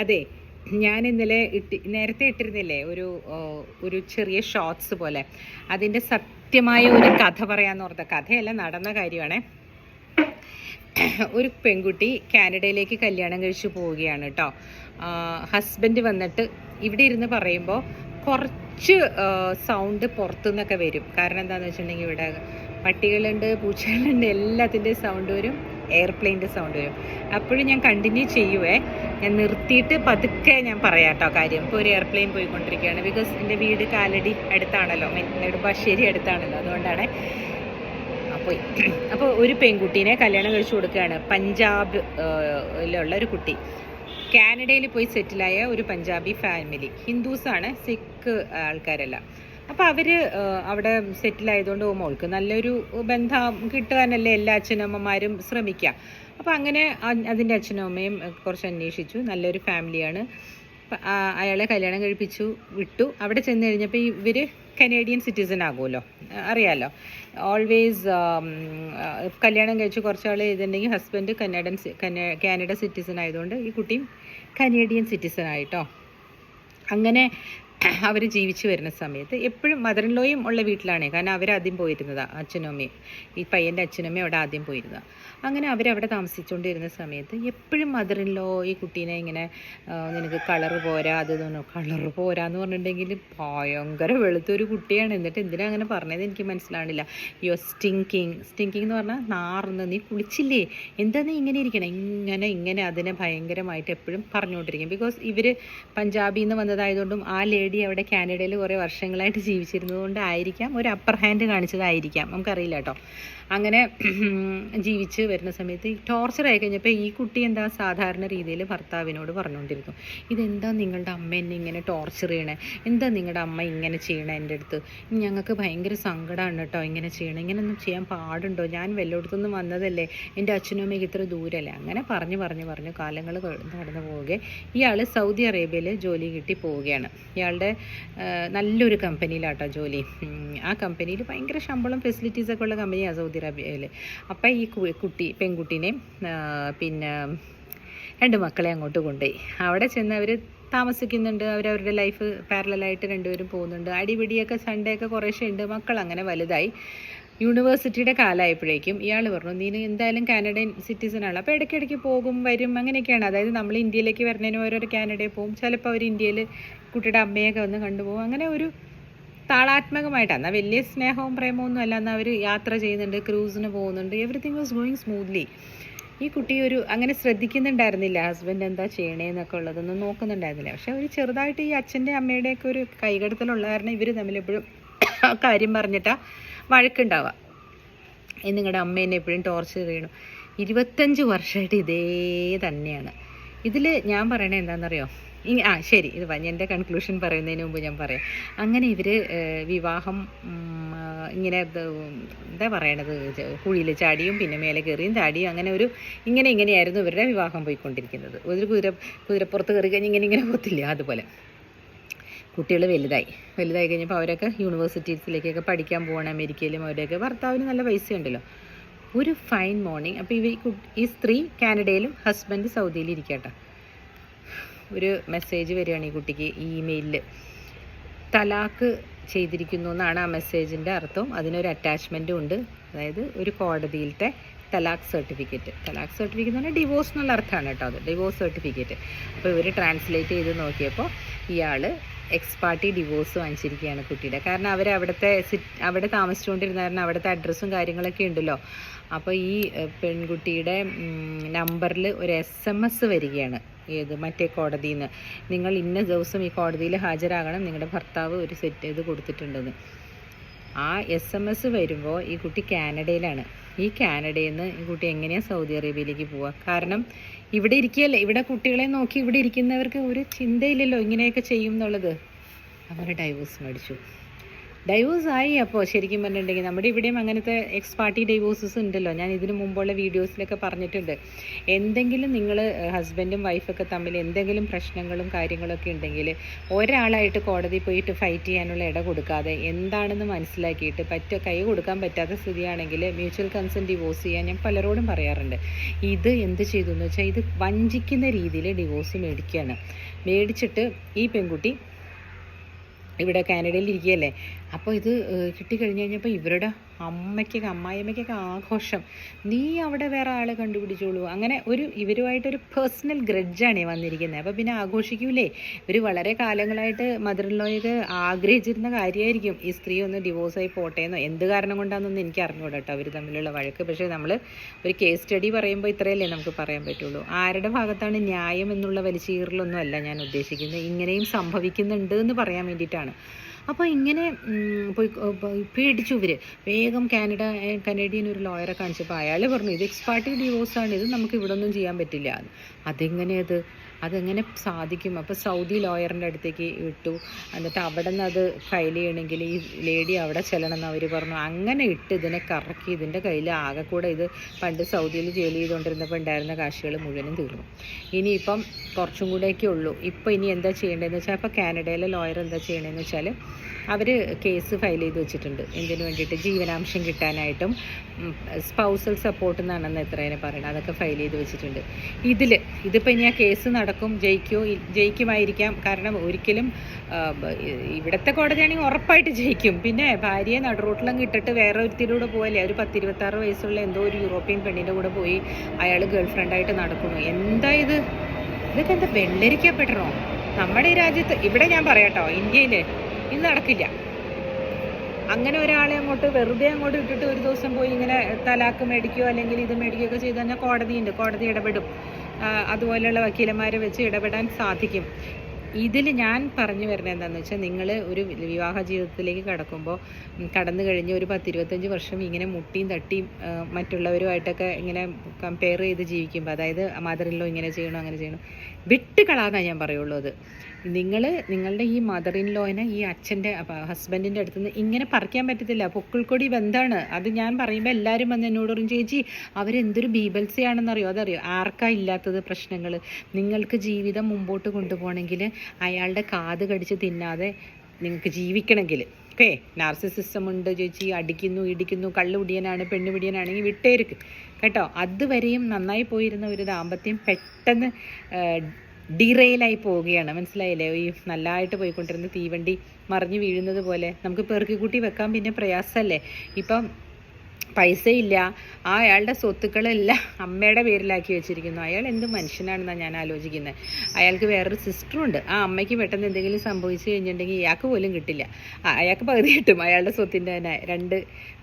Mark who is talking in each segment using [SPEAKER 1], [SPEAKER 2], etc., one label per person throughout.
[SPEAKER 1] അതെ ഞാൻ ഇന്നലെ ഇട്ടി നേരത്തെ ഇട്ടിരുന്നില്ലേ ഒരു ഒരു ചെറിയ ഷോർട്സ് പോലെ. അതിന്റെ സത്യമായ ഒരു കഥ പറയാന്ന് ഓർത്ത കഥയല്ല നടന്ന കാര്യമാണ്. ഒരു പെൺകുട്ടി കാനഡയിലേക്ക് കല്യാണം കഴിച്ചു പോവുകയാണ് കേട്ടോ ഹസ്ബൻഡ് വന്നിട്ട് ഇവിടെ ഇരുന്ന് പറയുമ്പോൾ കുറച്ച് സൗണ്ട് പുറത്തുനിന്നൊക്കെ വരും. കാരണം എന്താണെന്ന് വെച്ചിട്ടുണ്ടെങ്കിൽ ഇവിടെ പട്ടികളുണ്ട് പൂച്ചകളുണ്ട് എല്ലാത്തിന്റെ സൗണ്ട് വരും. എയർപ്ലെയിന്റെ സൗണ്ട് വരും. അപ്പോഴും ഞാൻ കണ്ടിന്യൂ ചെയ്യുവേ. ഞാൻ നിർത്തിയിട്ട് പതുക്കെ ഞാൻ പറയാം കേട്ടോ കാര്യം. ഇപ്പോൾ ഒരു എയർപ്ലെയിൻ പോയിക്കൊണ്ടിരിക്കുകയാണ്. ബിക്കോസ് എന്റെ വീട് കാലടി അടുത്താണല്ലോ. നെടുമ്പാശ്ശേരി അടുത്താണല്ലോ. അതുകൊണ്ടാണ്. പോയി. അപ്പോൾ ഒരു പെൺകുട്ടീനെ കല്യാണം കഴിച്ചു കൊടുക്കുകയാണ്. പഞ്ചാബ് ലുള്ള ഒരു കുട്ടി. കാനഡയിൽ പോയി സെറ്റിലായ ഒരു പഞ്ചാബി ഫാമിലി ഹിന്ദുസാണ്. സിഖ് ആൾക്കാരല്ല. അപ്പോൾ അവർ അവിടെ സെറ്റിലായതുകൊണ്ട് മോൾക്ക് നല്ലൊരു ബന്ധം കിട്ടുവാനല്ലേ എല്ലാ അച്ഛനമ്മമാരും ശ്രമിക്കുക അപ്പോൾ അങ്ങനെ അതിന്റെ അച്ഛനും അമ്മയും കുറച്ച് അന്വേഷിച്ചു. നല്ലൊരു ഫാമിലിയാണ്. അയാളെ കല്യാണം കഴിപ്പിച്ചു വിട്ടു. അവിടെ ചെന്ന് കഴിഞ്ഞപ്പോൾ ഇവർ കനേഡിയൻ സിറ്റിസൺ ആകുമല്ലോ. അറിയാലോ. ഓൾവേസ് കല്യാണം കഴിച്ച് കുറച്ചാൾ ചെയ്തിട്ടുണ്ടെങ്കിൽ ഹസ്ബൻഡ് കന്നഡൻ കാനഡ സിറ്റിസൺ ആയതുകൊണ്ട് ഈ കുട്ടിയും കനേഡിയൻ സിറ്റിസൺ ആയിട്ടോ. അങ്ങനെ അവർ ജീവിച്ചു വരുന്ന സമയത്ത് എപ്പോഴും മദർ ഇൻ ലോയും ഉള്ള വീട്ടിലാണ്. കാരണം അവരാദ്യം പോയിരുന്നതാണ് അച്ഛനും അമ്മയും ഈ പയ്യന്റെ അച്ഛനും അമ്മയും അവിടെ ആദ്യം പോയിരുന്നതാണ് അങ്ങനെ അവരവിടെ താമസിച്ചുകൊണ്ടിരുന്ന സമയത്ത് എപ്പോഴും മദർ ഇൻ ലോ ഈ കുട്ടീനെ ഇങ്ങനെ നിനക്ക് കളർ പോരാ അത് കളർ പോരാ എന്ന് പറഞ്ഞിട്ടുണ്ടെങ്കിൽ ഭയങ്കര വെളുത്തൊരു കുട്ടിയാണ്. എന്നിട്ട് എന്തിനാ അങ്ങനെ പറഞ്ഞത് എനിക്ക് മനസ്സിലാവണില്ല. യോ സ്റ്റിങ്കിങ് സ്റ്റിങ്കിങ് എന്ന് പറഞ്ഞാൽ നാർന്ന്. നീ കുളിച്ചില്ലേ? എന്താ നീ ഇങ്ങനെ ഇരിക്കണം? ഇങ്ങനെ ഇങ്ങനെ അതിനെ ഭയങ്കരമായിട്ട് എപ്പോഴും പറഞ്ഞുകൊണ്ടിരിക്കും. ബിക്കോസ് ഇവർ പഞ്ചാബിൽ നിന്ന് വന്നതായതുകൊണ്ടും ആ ലേഡി അവിടെ കാനഡയിൽ കുറേ വർഷങ്ങളായിട്ട് ജീവിച്ചിരുന്നത് കൊണ്ടായിരിക്കാം ഒരു അപ്പർ ഹാൻഡ് കാണിച്ചതായിരിക്കാം. നമുക്കറിയില്ല കേട്ടോ. അങ്ങനെ ജീവിച്ച് വരുന്ന സമയത്ത് ടോർച്ചർ ആയി കഴിഞ്ഞപ്പോൾ ഈ കുട്ടി എന്താ സാധാരണ രീതിയിൽ ഭർത്താവിനോട് പറഞ്ഞുകൊണ്ടിരുന്നു. ഇതെന്താ നിങ്ങളുടെ അമ്മ എന്നെ ഇങ്ങനെ ടോർച്ചർ ചെയ്യണേ? എന്താ നിങ്ങളുടെ അമ്മ ഇങ്ങനെ ചെയ്യണേ എന്റെ അടുത്ത്? ഞങ്ങൾക്ക് ഭയങ്കര സങ്കടമാണ് കേട്ടോ ഇങ്ങനെ ചെയ്യണം. ഇങ്ങനെയൊന്നും ചെയ്യാൻ പാടുണ്ടോ? ഞാൻ വല്ലയിടത്തുനിന്ന് വന്നതല്ലേ? എന്റെ അച്ഛനും അമ്മയ്ക്ക് ഇത്ര ദൂരമല്ലേ അങ്ങനെ പറഞ്ഞു പറഞ്ഞു പറഞ്ഞു കാലങ്ങൾ കടന്നു പോവുകയെ ഇയാൾ സൗദി അറേബ്യയിൽ ജോലി കിട്ടി പോവുകയാണ്. ഇയാളുടെ ആ, നല്ലൊരു കമ്പനിയിലാട്ടോ ജോലി. ആ കമ്പനിയിൽ ഭയങ്കര ശമ്പളം ഫെസിലിറ്റീസൊക്കെ ഉള്ള കമ്പനിയാണ് സൗദി അറേബ്യയിൽ അപ്പം ഈ കുട്ടി പെൺകുട്ടീനെ പിന്നെ രണ്ട് മക്കളെ അങ്ങോട്ട് കൊണ്ടുപോയി. അവിടെ ചെന്ന് അവർ താമസിക്കുന്നുണ്ട് അവരവരുടെ ലൈഫ് പാരലായിട്ട് രണ്ടുപേരും പോകുന്നുണ്ട്. അടിപിടിയൊക്കെ സൺഡേ ഒക്കെ കുറേശ്ശെ ഉണ്ട്. മക്കൾ അങ്ങനെ വലുതായി. യൂണിവേഴ്സിറ്റിയുടെ കാലമായപ്പോഴേക്കും ഇയാൾ പറഞ്ഞു നീ എന്തായാലും കാനഡൻ സിറ്റിസൺ ആണ് അപ്പോൾ ഇടയ്ക്കിടയ്ക്ക് പോകും വരും അങ്ങനെയൊക്കെയാണ്. അതായത് നമ്മൾ ഇന്ത്യയിലേക്ക് വരുന്നതിന് ഓരോരോ കാനഡയിൽ പോകും. ചിലപ്പോൾ അവർ ഇന്ത്യയിൽ കുട്ടിയുടെ അമ്മയൊക്കെ വന്ന് കണ്ടുപോകും. അങ്ങനെ ഒരു താളാത്മകമായിട്ടാണ് എന്നാൽ വലിയ സ്നേഹവും പ്രേമവും ഒന്നും അല്ല. എന്നാൽ അവർ യാത്ര ചെയ്യുന്നുണ്ട് ക്രൂസിന് പോകുന്നുണ്ട്. എവറിത്തിങ് വാസ് ഗോയിങ് സ്മൂത്ത്ലി ഈ കുട്ടി ഒരു അങ്ങനെ ശ്രദ്ധിക്കുന്നുണ്ടായിരുന്നില്ല. ഹസ്ബൻഡ് എന്താ ചെയ്യണേന്നൊക്കെ ഉള്ളതൊന്നും നോക്കുന്നുണ്ടായിരുന്നില്ല. പക്ഷെ ഒരു ചെറുതായിട്ട് ഈ അച്ഛന്റെ അമ്മയുടെയൊക്കെ ഒരു കൈകടത്തലുള്ള കാരണം ഇവർ തമ്മിൽ എപ്പോഴും കാര്യം പറഞ്ഞിട്ടാ വഴക്കുണ്ടാവുക. നിങ്ങളുടെ അമ്മേനെ എപ്പോഴും ടോർച്ചർ ചെയ്യണം. ഇരുപത്തഞ്ച് വർഷമായിട്ട് ഇതേ തന്നെയാണ്. ഇതിൽ ഞാൻ പറയണത് എന്താണെന്നറിയോ ആ ശരി ഇത് എന്റെ കൺക്ലൂഷൻ പറയുന്നതിന് മുമ്പ് ഞാൻ പറയാം. അങ്ങനെ ഇവർ വിവാഹം ഇങ്ങനെ എന്താ പറയണത്? കുഴിയിൽ ചാടിയും പിന്നെ മേലെ കയറിയും ചാടിയും അങ്ങനെ ഒരു ഇങ്ങനെ ഇങ്ങനെയായിരുന്നു ഇവരുടെ വിവാഹം പോയിക്കൊണ്ടിരിക്കുന്നത്. ഒരു കുതിര കുതിരപ്പുറത്ത് കയറി കഴിഞ്ഞ് ഇങ്ങനെ ഇങ്ങനെ പോത്തില്ല അതുപോലെ. കുട്ടികൾ വലുതായി. വലുതായി കഴിഞ്ഞപ്പോൾ അവരൊക്കെ യൂണിവേഴ്സിറ്റീസിലേക്കൊക്കെ പഠിക്കാൻ പോകണം അമേരിക്കയിലും അവരൊക്കെ ഭർത്താവിന് നല്ല പൈസ ഉണ്ടല്ലോ ഒരു ഫൈൻ മോർണിംഗ് അപ്പോൾ ഇവ ഈ സ്ത്രീ കാനഡയിലും ഹസ്ബൻഡ് സൗദിയിൽ ഇരിക്കട്ടെ. ഒരു മെസ്സേജ് വരികയാണ് ഈ കുട്ടിക്ക് ഇമെയിലിൽ തലാക്ക് ചെയ്തിരിക്കുന്നു എന്നാണ് ആ മെസ്സേജിന്റെ അർത്ഥം. അതിനൊരു അറ്റാച്ച്മെന്റും ഉണ്ട്. അതായത് ഒരു കോടതിയിലത്തെ തലാഖ് സർട്ടിഫിക്കറ്റ് തലാഖ് സർട്ടിഫിക്കറ്റ് എന്ന് പറഞ്ഞാൽ ഡിവോഴ്സ് എന്നുള്ള അർത്ഥമാണ് കേട്ടോ അത്. ഡിവോഴ്സ് സർട്ടിഫിക്കറ്റ് അപ്പോൾ ഇവർ ട്രാൻസ്ലേറ്റ് ചെയ്ത് നോക്കിയപ്പോൾ ഇയാൾ എക്സ് പാർട്ടി ഡിവോഴ്സ് വാങ്ങിച്ചിരിക്കുകയാണ് കുട്ടിയുടെ. കാരണം അവർ അവിടുത്തെ അവിടെ താമസിച്ചുകൊണ്ടിരുന്ന കാരണം അവിടുത്തെ അഡ്രസ്സും കാര്യങ്ങളൊക്കെ ഉണ്ടല്ലോ. അപ്പോൾ ഈ പെൺകുട്ടിയുടെ നമ്പറിൽ ഒരു എസ് എം എസ് വരികയാണ്. ഏത് മറ്റേ കോടതിയിൽ നിന്ന് നിങ്ങൾ ഇന്ന ദിവസം ഈ കോടതിയിൽ ഹാജരാകണം. നിങ്ങളുടെ ഭർത്താവ് ഒരു സെറ്റ് ചെയ്ത് കൊടുത്തിട്ടുണ്ടെന്ന്. ആ എസ് എം എസ് വരുമ്പോൾ ഈ കുട്ടി കാനഡയിലാണ്. ഈ കാനഡയിൽ നിന്ന് ഈ കുട്ടി എങ്ങനെയാണ് സൗദി അറേബ്യയിലേക്ക് പോവുക? കാരണം ഇവിടെ ഇരിക്കുകയല്ലേ? ഇവിടെ കുട്ടികളെ നോക്കി ഇവിടെ ഇരിക്കുന്നവർക്ക് ഒരു ചിന്തയില്ലല്ലോ ഇങ്ങനെയൊക്കെ ചെയ്യും എന്നുള്ളത്. അവർ ഡൈവോഴ്സ് മേടിച്ചു. ഡൈവോഴ്സ് ആയി അപ്പോൾ ശരിക്കും പറഞ്ഞിട്ടുണ്ടെങ്കിൽ നമ്മുടെ ഇവിടെയും അങ്ങനത്തെ എക്സ് പാർട്ടി ഡൈവോഴ്സസ് ഉണ്ടല്ലോ. ഞാൻ ഇതിനു മുമ്പുള്ള വീഡിയോസിലൊക്കെ പറഞ്ഞിട്ടുണ്ട്. എന്തെങ്കിലും നിങ്ങൾ ഹസ്ബൻഡും വൈഫൊക്കെ തമ്മിൽ എന്തെങ്കിലും പ്രശ്നങ്ങളും കാര്യങ്ങളൊക്കെ ഉണ്ടെങ്കിൽ ഒരാളായിട്ട് കോടതി പോയിട്ട് ഫൈറ്റ് ചെയ്യാനുള്ള ഇട കൊടുക്കാതെ എന്താണെന്ന് മനസ്സിലാക്കിയിട്ട് പറ്റ കൈ കൊടുക്കാൻ പറ്റാത്ത സ്ഥിതിയാണെങ്കിൽ മ്യൂച്വൽ കൺസെന്റ് ഡിവോഴ്സ് ചെയ്യാൻ ഞാൻ പലരോടും പറയാറുണ്ട്. ഇത് എന്ത് ചെയ്തു എന്ന് വെച്ചാൽ ഇത് വഞ്ചിക്കുന്ന രീതിയിൽ ഡിവോഴ്സ് മേടിക്കുകയാണ് മേടിച്ചിട്ട് ഈ പെൺകുട്ടി ഇവിടെ കാനഡയിൽ ഇരിക്കുകയല്ലേ? അപ്പോൾ ഇത് കിട്ടിക്കഴിഞ്ഞ് കഴിഞ്ഞപ്പോൾ ഇവരുടെ അമ്മയ്ക്കൊക്കെ അമ്മായിമ്മയ്ക്കൊക്കെ ആഘോഷം. നീ അവിടെ വേറെ ആളെ കണ്ടുപിടിച്ചോളൂ. അങ്ങനെ ഒരു ഇവരുമായിട്ടൊരു പേഴ്സണൽ ഗ്രഡ്ജാണ് വന്നിരിക്കുന്നത് അപ്പോൾ പിന്നെ ആഘോഷിക്കൂലേ? ഇവർ വളരെ കാലങ്ങളായിട്ട് മദർ ലോയൊക്കെ ആഗ്രഹിച്ചിരുന്ന കാര്യമായിരിക്കും ഈ സ്ത്രീ ഒന്ന് ഡിവോഴ്സായി പോട്ടെ എന്നോ എന്ത് കാരണം കൊണ്ടാണെന്നൊന്നും എനിക്ക് അറിഞ്ഞുകൂടാ കേട്ടോ അവർ തമ്മിലുള്ള വഴക്ക്. പക്ഷേ നമ്മൾ ഒരു കേസ് സ്റ്റഡി പറയുമ്പോൾ ഇത്രയല്ലേ നമുക്ക് പറയാൻ പറ്റുള്ളൂ. ആരുടെ ഭാഗത്താണ് ന്യായം എന്നുള്ള വലിച്ചീറലൊന്നും അല്ല ഞാൻ ഉദ്ദേശിക്കുന്നത് ഇങ്ങനെയും സംഭവിക്കുന്നുണ്ട് എന്ന് പറയാൻ വേണ്ടിയിട്ടാണ്. അപ്പോൾ ഇങ്ങനെ പോയി പേടിച്ചു ഇവർ വേഗം കാനഡ കനേഡിയൻ ഒരു ലോയറെ കാണിച്ചപ്പോൾ അയാൾ പറഞ്ഞു ഇത് എക്സ്പാർട്ടി ഡിവോഴ്സാണ് ഇത് നമുക്ക് ഇവിടെ ഒന്നും ചെയ്യാൻ പറ്റില്ല എന്ന്. അതെങ്ങനെ അത് അതെങ്ങനെ സാധിക്കും? അപ്പോൾ സൗദി ലോയറിന്റെ അടുത്തേക്ക് ഇട്ടു. എന്നിട്ട് അവിടെ നിന്ന് അത് ഫയൽ ചെയ്യണമെങ്കിൽ ഈ ലേഡി അവിടെ ചെല്ലണം എന്ന് അവർ പറഞ്ഞു. അങ്ങനെ ഇട്ട് ഇതിനെ കറക്കി ഇതിന്റെ കയ്യിൽ ആകെ കൂടെ ഇത് പണ്ട് സൗദിയിൽ ജോലി ചെയ്തുകൊണ്ടിരുന്നപ്പോൾ ഉണ്ടായിരുന്ന കാശുകൾ മുഴുവനും തീർന്നു. ഇനിയിപ്പം കുറച്ചും കൂടെയൊക്കെ ഉള്ളൂ. ഇപ്പോൾ ഇനി എന്താ ചെയ്യേണ്ടതെന്ന് വെച്ചാൽ ഇപ്പോൾ കാനഡയിലെ ലോയർ എന്താ ചെയ്യണമെന്ന് വെച്ചാൽ അവർ കേസ് ഫയൽ ചെയ്ത് വെച്ചിട്ടുണ്ട്. എന്തിനു വേണ്ടിയിട്ട് ജീവനാംശം കിട്ടാനായിട്ടും സ്പൗസൽ സപ്പോർട്ട് എന്നാണെന്ന് എത്രേനെ പറയുന്നത് അതൊക്കെ ഫയൽ ചെയ്ത് വെച്ചിട്ടുണ്ട്. ഇതിൽ ഇതിപ്പോൾ ഇനി ആ കേസ് നടക്കും ജയിക്കോ ജയിക്കുമായിരിക്കാം. കാരണം ഒരിക്കലും ഇവിടുത്തെ കോടതിയാണെങ്കിൽ ഉറപ്പായിട്ട് ജയിക്കും. പിന്നെ ഭാര്യയെ നടുറോട്ടിലും കിട്ടിട്ട് വേറെ ഒരുത്തിലൂടെ പോയല്ലേ ഒരു പത്തിരുപത്താറ് വയസ്സുള്ള എന്തോ ഒരു യൂറോപ്യൻ പെണ്ണിന്റെ കൂടെ പോയി അയാൾ ഗേൾ ഫ്രണ്ടായിട്ട് നടക്കുന്നു. എന്താ ഇത്? ഇതൊക്കെ എന്താ വെള്ളരിക്കപ്പെടണോ? നമ്മുടെ ഈ രാജ്യത്ത് ഇവിടെ ഞാൻ പറയാട്ടോ ഇന്ത്യയിൽ ഇത് നടക്കില്ല. അങ്ങനെ ഒരാളെ അങ്ങോട്ട് വെറുതെ അങ്ങോട്ട് ഇട്ടിട്ട് ഒരു ദിവസം പോയി ഇങ്ങനെ തലാക്ക് മേടിക്കുകയോ അല്ലെങ്കിൽ ഇത് മേടിക്കുകയോ ഒക്കെ ചെയ്ത് കഴിഞ്ഞാൽ കോടതിയുണ്ട്. കോടതി ഇടപെടും. അതുപോലെയുള്ള വക്കീലന്മാരെ വെച്ച് ഇടപെടാൻ സാധിക്കും. ഇതിൽ ഞാൻ പറഞ്ഞു വരുന്നത് എന്താണെന്ന് വെച്ചാൽ നിങ്ങൾ ഒരു വിവാഹ ജീവിതത്തിലേക്ക് കടക്കുമ്പോൾ കടന്നു കഴിഞ്ഞ് ഒരു പത്തിരുപത്തഞ്ച് വർഷം ഇങ്ങനെ മുട്ടിയും തട്ടിയും മറ്റുള്ളവരുമായിട്ടൊക്കെ ഇങ്ങനെ കമ്പയർ ചെയ്ത് ജീവിക്കുമ്പോൾ അതായത് മദറിലോ ഇങ്ങനെ ചെയ്യണോ അങ്ങനെ ചെയ്യണം വിട്ടുകളാന്നാണ് ഞാൻ പറയുള്ളൂ അത്. നിങ്ങൾ നിങ്ങളുടെ ഈ ലോയിനെ ഈ അച്ഛന്റെ ഹസ്ബൻഡിന്റെ അടുത്ത് നിന്ന് ഇങ്ങനെ പറിക്കാൻ പറ്റത്തില്ല. പൊക്കിൾക്കൊടി ബന്ധമാണ് അത് ഞാൻ പറയുമ്പോൾ എല്ലാവരും വന്ന് എന്നോട് പറയും ചേച്ചി അവരെന്തൊരു ബീബൽസിയാണെന്നറിയോ? അതറിയോ? ആർക്കാ ഇല്ലാത്തത് പ്രശ്നങ്ങൾ നിങ്ങൾക്ക് ജീവിതം മുമ്പോട്ട് കൊണ്ടുപോകണമെങ്കിൽ അയാളുടെ കാത് കടിച്ച് തിന്നാതെ നിങ്ങൾക്ക് ജീവിക്കണമെങ്കിൽ. ഓക്കെ? നാർസിസിസം ഉണ്ട് ചേച്ചി. അടിക്കുന്നു ഇടിക്കുന്നു കള്ളുപിടിയനാണ് പെണ്ണുപിടിയനാണെങ്കിൽ വിട്ടേരുക്ക് കേട്ടോ? അതുവരെയും നന്നായി പോയിരുന്ന ഒരു ദാമ്പത്യം പെട്ടെന്ന് ഡിറെയിലായി പോവുകയാണ്. മനസ്സിലായില്ലേ? ഈ നല്ലതായിട്ട് പോയിക്കൊണ്ടിരുന്ന തീവണ്ടി മറിഞ്ഞു വീഴുന്നത് പോലെ നമുക്ക് പെറുക്കി വെക്കാൻ പിന്നെ പ്രയാസമല്ലേ? ഇപ്പം പൈസയില്ല ആ അയാളുടെ സ്വത്തുക്കളെല്ലാം. അമ്മയുടെ പേരിലാക്കി വെച്ചിരിക്കുന്നു. അയാൾ എന്ത് മനുഷ്യനാണെന്നാണ് ഞാൻ ആലോചിക്കുന്നത് അയാൾക്ക് വേറൊരു സിസ്റ്ററുണ്ട് ആ അമ്മയ്ക്ക് പെട്ടെന്ന് എന്തെങ്കിലും സംഭവിച്ചു കഴിഞ്ഞിട്ടുണ്ടെങ്കിൽ ഇയാൾക്ക് പോലും കിട്ടില്ല. അയാൾക്ക് പകുതി കിട്ടും. അയാളുടെ സ്വത്തിന്റെ തന്നെ രണ്ട്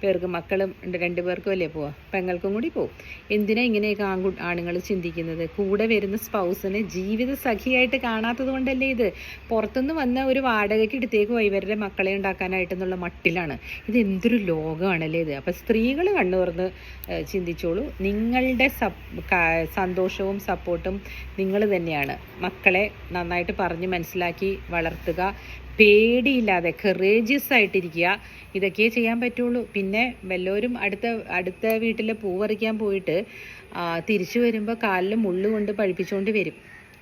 [SPEAKER 1] പേർക്ക് മക്കളും ഉണ്ട്. രണ്ട് പേർക്കും അല്ലേ പോവാ? പെങ്ങൾക്കും കൂടി പോവും. എന്തിനാ ഇങ്ങനെയൊക്കെ ആൺകു ആണുങ്ങൾ ചിന്തിക്കുന്നത്? കൂടെ വരുന്ന സ്പൗസിനെ ജീവിത സഖിയായിട്ട് കാണാത്തത് കൊണ്ടല്ലേ ഇത്? പുറത്തുനിന്ന് വന്ന ഒരു വാടകയ്ക്ക് എടുത്തേക്ക് പോയി ഇവരുടെ മക്കളെ ഉണ്ടാക്കാനായിട്ടെന്നുള്ള മട്ടിലാണ്. ഇത് എന്തൊരു ലോകമാണല്ലേ ഇത്? അപ്പം സ്ത്രീകൾ കണ്ണു തുറന്ന് ചിന്തിച്ചോളൂ. നിങ്ങളുടെ സന്തോഷവും സപ്പോർട്ടും നിങ്ങൾ തന്നെയാണ്. മക്കളെ നന്നായിട്ട് പറഞ്ഞ് മനസ്സിലാക്കി വളർത്തുക. പേടിയില്ലാതെ കറേജിയസ് ആയിട്ടിരിക്കുക. ഇതൊക്കെ ചെയ്യാൻ പറ്റുള്ളൂ. പിന്നെ വല്ലവരും അടുത്ത അടുത്ത വീട്ടിൽ പൂ പറിക്കാൻ പോയിട്ട് തിരിച്ചു വരുമ്പോൾ കാലിൽ മുള്ളു കൊണ്ട് പഴിപ്പിച്ചുകൊണ്ട് വരും.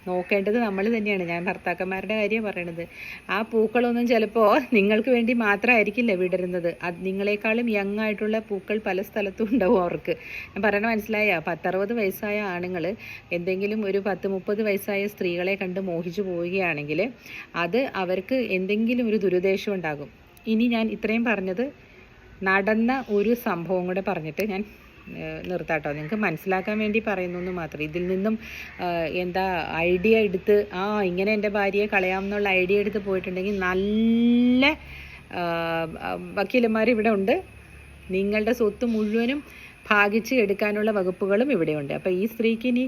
[SPEAKER 1] നോക്കേണ്ടത് നമ്മൾ തന്നെയാണ്. ഞാൻ ഭർത്താക്കന്മാരുടെ കാര്യം പറയണത്. ആ പൂക്കളൊന്നും ചിലപ്പോൾ നിങ്ങൾക്ക് വേണ്ടി മാത്രമായിരിക്കില്ല വിടരുന്നത്. അത് നിങ്ങളെക്കാളും യങ് ആയിട്ടുള്ള പൂക്കൾ പല സ്ഥലത്തും ഉണ്ടാവും അവർക്ക്. ഞാൻ പറയണ മനസ്സിലായ? പത്തറുപത് വയസ്സായ ആണുങ്ങൾ എന്തെങ്കിലും ഒരു പത്ത് മുപ്പത് വയസ്സായ സ്ത്രീകളെ കണ്ട് മോഹിച്ചു പോവുകയാണെങ്കിൽ അത് അവർക്ക് എന്തെങ്കിലും ഒരു ദുരുദ്ദേശം ഉണ്ടാകും. ഇനി ഞാൻ ഇത്രയും പറഞ്ഞത് നടന്ന ഒരു സംഭവം കൂടെ പറഞ്ഞിട്ട് ഞാൻ നിർത്താട്ടോ. നിങ്ങൾക്ക് മനസ്സിലാക്കാൻ വേണ്ടി പറയുന്നു എന്ന് മാത്രം. ഇതിൽ നിന്നും എന്താ ഐഡിയ എടുത്ത് ആ ഇങ്ങനെ എന്റെ ഭാര്യയെ കളയാം എന്നുള്ള ഐഡിയ എടുത്ത് പോയിട്ടുണ്ടെങ്കിൽ നല്ല വക്കീലന്മാർ ഇവിടെ ഉണ്ട്. നിങ്ങളുടെ സ്വത്ത് മുഴുവനും ഭാഗിച്ച് എടുക്കാനുള്ള വകുപ്പുകളും ഇവിടെയുണ്ട്. അപ്പോൾ ഈ സ്ത്രീക്ക് ഇനി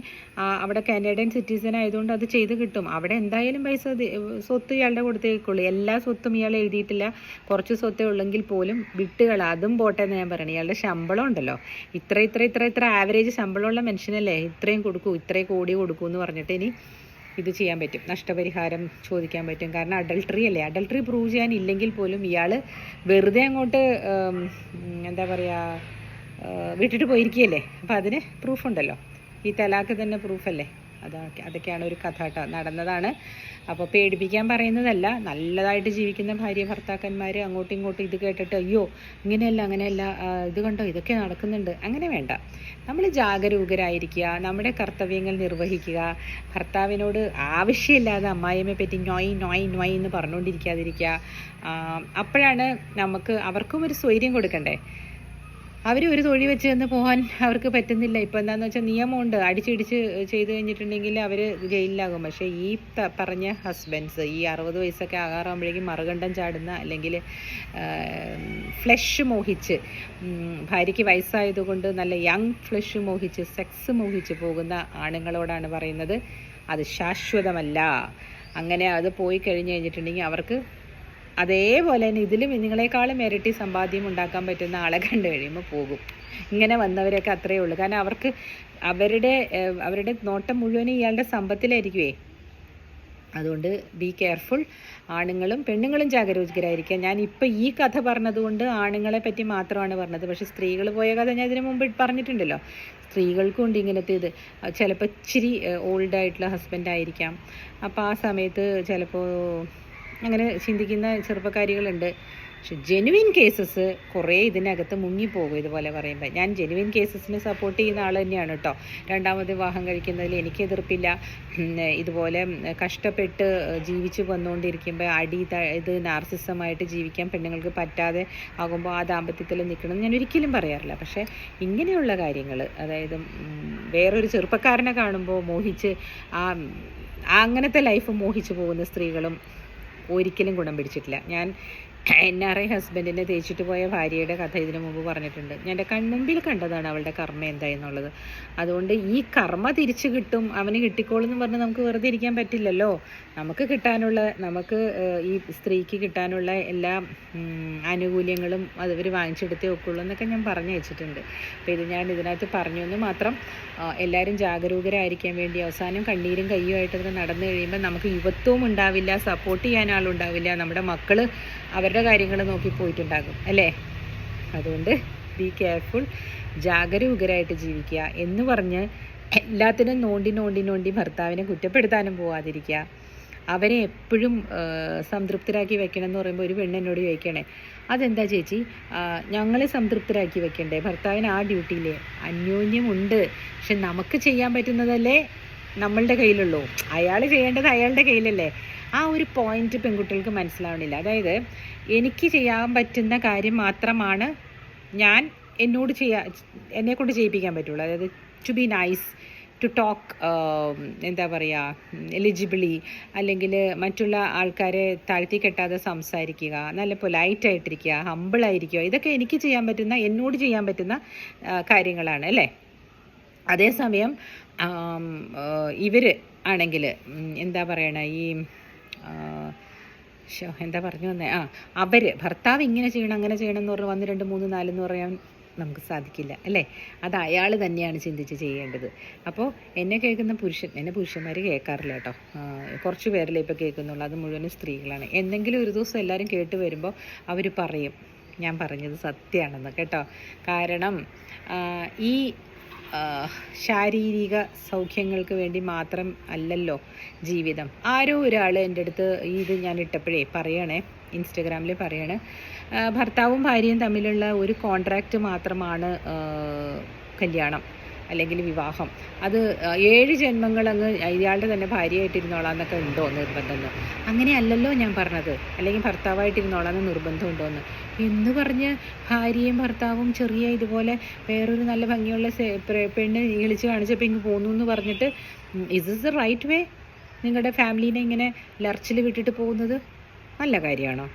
[SPEAKER 1] അവിടെ കാനഡിയൻ സിറ്റിസൺ ആയതുകൊണ്ട് അത് ചെയ്ത് കിട്ടും. അവിടെ എന്തായാലും പൈസ സ്വത്ത് ഇയാളുടെ കൊടുത്തേക്കുള്ളൂ. എല്ലാ സ്വത്തും ഇയാൾ എഴുതിയിട്ടില്ല. കുറച്ച് സ്വത്തേ ഉള്ളെങ്കിൽ പോലും വിട്ടുകൾ അതും പോട്ടെ എന്ന് ഞാൻ പറയണേ. ഇയാളുടെ ശമ്പളം ഉണ്ടല്ലോ. ഇത്ര ഇത്ര ഇത്ര ഇത്ര ആവറേജ് ശമ്പളമുള്ള മനുഷ്യനല്ലേ? ഇത്രയും കൊടുക്കൂ ഇത്രയും കോടി കൊടുക്കൂ എന്ന് പറഞ്ഞിട്ട് ഇനി ഇത് ചെയ്യാൻ പറ്റും. നഷ്ടപരിഹാരം ചോദിക്കാൻ പറ്റും. കാരണം അഡൾട്ടറി അല്ലേ? അഡൾട്ടറി പ്രൂവ് ചെയ്യാൻ ഇല്ലെങ്കിൽ പോലും ഇയാൾ വെറുതെ അങ്ങോട്ട് എന്താ പറയുക വിട്ടിട്ട് പോയിരിക്കുകയല്ലേ? അപ്പോൾ അതിന് പ്രൂഫുണ്ടല്ലോ ഈ തലാക്ക് തന്നെ പ്രൂഫല്ലേ അതൊക്കെ അതൊക്കെയാണ് ഒരു കഥ കേട്ടോ. നടന്നതാണ്. അപ്പോൾ പേടിപ്പിക്കാൻ പറയുന്നതല്ല. നല്ലതായിട്ട് ജീവിക്കുന്ന ഭാര്യ ഭർത്താക്കന്മാർ അങ്ങോട്ടും ഇങ്ങോട്ടും ഇത് കേട്ടിട്ട് അയ്യോ ഇങ്ങനെയല്ല അങ്ങനെയല്ല ഇത് കണ്ടോ? ഇതൊക്കെ നടക്കുന്നുണ്ട്. അങ്ങനെ വേണ്ട. നമ്മൾ ജാഗരൂകരായിരിക്കുക നമ്മുടെ കർത്തവ്യങ്ങൾ നിർവഹിക്കുക. ഭർത്താവിനോട് ആവശ്യമില്ലാതെ അമ്മായിയമ്മയെ പറ്റി നോയ് നോയ് നോയ് എന്ന് പറഞ്ഞുകൊണ്ടിരിക്കാതിരിക്കുക. അപ്പോഴാണ് നമുക്ക് അവർക്കും ഒരു സ്വൈര്യം കൊടുക്കണ്ടേ? അവർ ഒരു തൊഴി വെച്ച് ചെന്ന് പോകാൻ അവർക്ക് പറ്റുന്നില്ല. ഇപ്പം എന്താണെന്ന് വെച്ചാൽ നിയമമുണ്ട്. അടിച്ചിടിച്ച് ചെയ്ത് കഴിഞ്ഞിട്ടുണ്ടെങ്കിൽ അവർ ജയിലിലാകും. പക്ഷേ ഈ പറഞ്ഞ ഹസ്ബൻഡ്സ് ഈ അറുപത് വയസ്സൊക്കെ ആകാറാകുമ്പോഴേക്കും മറുകണ്ഠം ചാടുന്ന അല്ലെങ്കിൽ ഫ്ലഷ് മോഹിച്ച് ഭാര്യയ്ക്ക് വയസ്സായതുകൊണ്ട് നല്ല യങ് ഫ്ലഷ് മോഹിച്ച് സെക്സ് മോഹിച്ച് പോകുന്ന ആണുങ്ങളോടാണ് പറയുന്നത്. അത് ശാശ്വതമല്ല. അങ്ങനെ അത് പോയി കഴിഞ്ഞ് കഴിഞ്ഞിട്ടുണ്ടെങ്കിൽ അവർക്ക് അതേപോലെ തന്നെ ഇതിലും നിങ്ങളെക്കാളും ഇരട്ടി സമ്പാദ്യം ഉണ്ടാക്കാൻ പറ്റുന്ന ആളെ കണ്ടു കഴിയുമ്പോൾ പോകും. ഇങ്ങനെ വന്നവരൊക്കെ അത്രയേ ഉള്ളൂ. കാരണം അവർക്ക് അവരുടെ അവരുടെ നോട്ടം മുഴുവനും ഇയാളുടെ സമ്പത്തിലായിരിക്കുവേ. അതുകൊണ്ട് ബി കെയർഫുൾ ആണുങ്ങളും പെണ്ണുങ്ങളും ജാഗരൂകരായിരിക്കുക. ഞാൻ ഇപ്പോൾ ഈ കഥ പറഞ്ഞതുകൊണ്ട് ആണുങ്ങളെ പറ്റി മാത്രമാണ് പറഞ്ഞത്. പക്ഷേ സ്ത്രീകൾ പോയ കഥ ഞാൻ ഇതിനു മുമ്പ് പറഞ്ഞിട്ടുണ്ടല്ലോ. സ്ത്രീകൾക്കും ഉണ്ട് ഇങ്ങനത്തെ ഇത്. ചിലപ്പോൾ ഇച്ചിരി ഓൾഡായിട്ടുള്ള ഹസ്ബൻഡ് ആയിരിക്കാം. അപ്പോൾ ആ സമയത്ത് ചിലപ്പോൾ അങ്ങനെ ചിന്തിക്കുന്ന ചെറുപ്പക്കാരികളുണ്ട്. പക്ഷെ ജെനുവിൻ കേസസ് കുറേ ഇതിനകത്ത് മുങ്ങിപ്പോകും ഇതുപോലെ പറയുമ്പോൾ ഞാൻ ജെനുവിൻ കേസസിന് സപ്പോർട്ട് ചെയ്യുന്ന ആൾ തന്നെയാണ് കേട്ടോ രണ്ടാമത് വിവാഹം കഴിക്കുന്നതിൽ എനിക്ക് എതിർപ്പില്ല. ഇതുപോലെ കഷ്ടപ്പെട്ട് ജീവിച്ചു വന്നുകൊണ്ടിരിക്കുമ്പോൾ അടി ഇത് നാർസിസമായിട്ട് ജീവിക്കാൻ പെണ്ണുങ്ങൾക്ക് പറ്റാതെ ആകുമ്പോൾ ആ ദാമ്പത്യത്തിൽ നിൽക്കണം ഞാൻ ഒരിക്കലും പറയാറില്ല. പക്ഷേ ഇങ്ങനെയുള്ള കാര്യങ്ങൾ അതായത് വേറൊരു ചെറുപ്പക്കാരനെ കാണുമ്പോൾ മോഹിച്ച് ആ അങ്ങനത്തെ ലൈഫ് മോഹിച്ചു പോകുന്ന സ്ത്രീകളും ഒരിക്കലും ഗുണം പിടിച്ചിട്ടില്ല. ഞാൻ എൻ ആർ ഐ ഹസ്ബൻഡിനെ തേച്ചിട്ട് പോയ ഭാര്യയുടെ കഥ ഇതിനു മുമ്പ് പറഞ്ഞിട്ടുണ്ട്. എന്റെ കൺമുമ്പിൽ കണ്ടതാണ് അവളുടെ കർമ്മ എന്തായെന്നുള്ളത്. അതുകൊണ്ട് ഈ കർമ്മ തിരിച്ചു കിട്ടും അവന് കിട്ടിക്കോളും എന്ന് പറഞ്ഞ് നമുക്ക് വെറുതെ ഇരിക്കാൻ പറ്റില്ലല്ലോ. നമുക്ക് കിട്ടാനുള്ള നമുക്ക് ഈ സ്ത്രീക്ക് കിട്ടാനുള്ള എല്ലാ ആനുകൂല്യങ്ങളും അത് ഇവർ വാങ്ങിച്ചെടുത്തേ ഒക്കുള്ളൂ എന്നൊക്കെ ഞാൻ പറഞ്ഞു വെച്ചിട്ടുണ്ട്. അപ്പോൾ ഇത് ഞാൻ ഇതിനകത്ത് പറഞ്ഞു. എന്ന് മാത്രം എല്ലാവരും ജാഗരൂകരായിരിക്കാൻ വേണ്ടി അവസാനം കണ്ണീരും കയ്യുമായിട്ടൊക്കെ നടന്നു കഴിയുമ്പോൾ നമുക്ക് യുവത്വവും ഉണ്ടാവില്ല സപ്പോർട്ട് ചെയ്യാൻ ആളുണ്ടാവില്ല. നമ്മുടെ മക്കൾ അവരുടെ കാര്യങ്ങൾ നോക്കി പോയിട്ടുണ്ടാകും അല്ലേ? അതുകൊണ്ട് ബി കെയർഫുൾ ജാഗരൂകരായിട്ട് ജീവിക്കുക. എന്ന് പറഞ്ഞ് എല്ലാത്തിനും നോണ്ടി നോണ്ടി നോണ്ടി ഭർത്താവിനെ കുറ്റപ്പെടുത്താനും പോവാതിരിക്കുക. അവരെ എപ്പോഴും സംതൃപ്തരാക്കി വെക്കണം എന്ന് പറയുമ്പോൾ ഒരു പെണ്ണ് എന്നോട് ചോദിക്കണേ അതെന്താ ചേച്ചി? ഞങ്ങളെ സംതൃപ്തരാക്കി വെക്കണ്ടേ? ഭർത്താവിന് ആ ഡ്യൂട്ടിയിലെ അന്യോന്യമുണ്ട്. പക്ഷെ നമുക്ക് ചെയ്യാൻ പറ്റുന്നതല്ലേ നമ്മളുടെ കയ്യിലുള്ളൂ. അയാൾ ചെയ്യേണ്ടത് അയാളുടെ കയ്യിലല്ലേ. ആ ഒരു പോയിന്റ് പെൺകുട്ടികൾക്ക് മനസ്സിലാവണില്ല. അതായത് എനിക്ക് ചെയ്യാൻ പറ്റുന്ന കാര്യം മാത്രമാണ് ഞാൻ എന്നോട് ചെയ്യാ എന്നെ കൊണ്ട് ചെയ്യിപ്പിക്കാൻ പറ്റുള്ളൂ. അതായത് to be nice to talk എന്താ പറയുക എലിജിബിളി അല്ലെങ്കിൽ മറ്റുള്ള ആൾക്കാരെ താഴ്ത്തി കെട്ടാതെ സംസാരിക്കുക നല്ല പൊലൈറ്റായിട്ടിരിക്കുക ഹമ്പിളായിരിക്കുക ഇതൊക്കെ എനിക്ക് ചെയ്യാൻ പറ്റുന്ന എന്നോട് ചെയ്യാൻ പറ്റുന്ന കാര്യങ്ങളാണ് അല്ലേ? അതേസമയം ഇവർ ആണെങ്കിൽ എന്താ പറയണ ഈ ശ്ശോ, എന്താ പറഞ്ഞു വന്നേ? ആ അവർ ഭർത്താവ് ഇങ്ങനെ ചെയ്യണം അങ്ങനെ ചെയ്യണം എന്ന് പറഞ്ഞ് വന്ന് രണ്ട് മൂന്ന് നാലെന്ന് പറയാൻ നമുക്ക് സാധിക്കില്ല അല്ലേ? അത് അയാൾ തന്നെയാണ് ചിന്തിച്ച് ചെയ്യേണ്ടത്. അപ്പോൾ എന്നെ കേൾക്കുന്ന പുരുഷൻ എന്നെ പുരുഷന്മാർ കേൾക്കാറില്ല കേട്ടോ. കുറച്ച് പേരല്ലേ ഇപ്പോൾ കേൾക്കുന്നുള്ളൂ. അത് മുഴുവനും സ്ത്രീകളാണ്. എന്തെങ്കിലും ഒരു ദിവസം എല്ലാവരും കേട്ട് വരുമ്പോൾ അവർ പറയും. ഞാൻ പറഞ്ഞത് സത്യമാണെന്ന് കേട്ടോ. കാരണം ഈ ശാരീരിക സൗഖ്യങ്ങൾക്ക് വേണ്ടി മാത്രം അല്ലല്ലോ ജീവിതം. ആരോ ഒരാൾ എന്റെ അടുത്ത് ഇത് ഞാൻ ഇട്ടപ്പോഴേ പറയണേ ഇൻസ്റ്റഗ്രാമിൽ പറയണേ ഭർത്താവും ഭാര്യയും തമ്മിലുള്ള ഒരു കോൺട്രാക്റ്റ് മാത്രമാണ് കല്യാണം. അല്ലെങ്കിൽ വിവാഹം. അത് ഏഴ് ജന്മങ്ങൾ അങ്ങ് ഇയാളുടെ തന്നെ ഭാര്യയായിട്ടിരുന്നോളാം എന്നൊക്കെ ഉണ്ടോ നിർബന്ധം. അങ്ങനെയല്ലല്ലോ ഞാൻ പറഞ്ഞത്. അല്ലെങ്കിൽ ഭർത്താവായിട്ടിരുന്നോളാം എന്ന് നിർബന്ധം ഉണ്ടോ എന്ന് പറഞ്ഞ് ഭാര്യയും ഭർത്താവും ചെറിയ ഇതുപോലെ വേറൊരു നല്ല ഭംഗിയുള്ള പെണ്ണ് വിളിച്ച് കാണിച്ചപ്പോൾ ഇങ്ങ് പോന്നു എന്ന് പറഞ്ഞിട്ട് is is the right way നിങ്ങളുടെ ഫാമിലീനെ ഇങ്ങനെ ലർച്ചിൽ വിട്ടിട്ട് പോകുന്നത് നല്ല കാര്യമാണോ?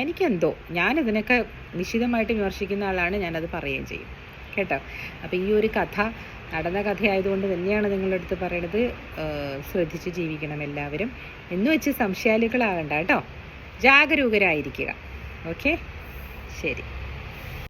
[SPEAKER 1] എനിക്കെന്തോ. ഞാനിതിനൊക്കെ നിശ്ചിതമായിട്ട് വിമർശിക്കുന്ന ആളാണ് ഞാനത് പറയുകയും ചെയ്യും. കേട്ടോ. അപ്പോൾ ഈ ഒരു കഥ നടന്ന കഥയായതുകൊണ്ട് തന്നെയാണ് നിങ്ങളുടെ അടുത്ത് പറയണത് ശ്രദ്ധിച്ച് ജീവിക്കണം എല്ലാവരും. എന്ന് വെച്ച് സംശയാലുക്കളാകണ്ട കേട്ടോ. ജാഗരൂകരായിരിക്കുക. ഓക്കെ? ശരി.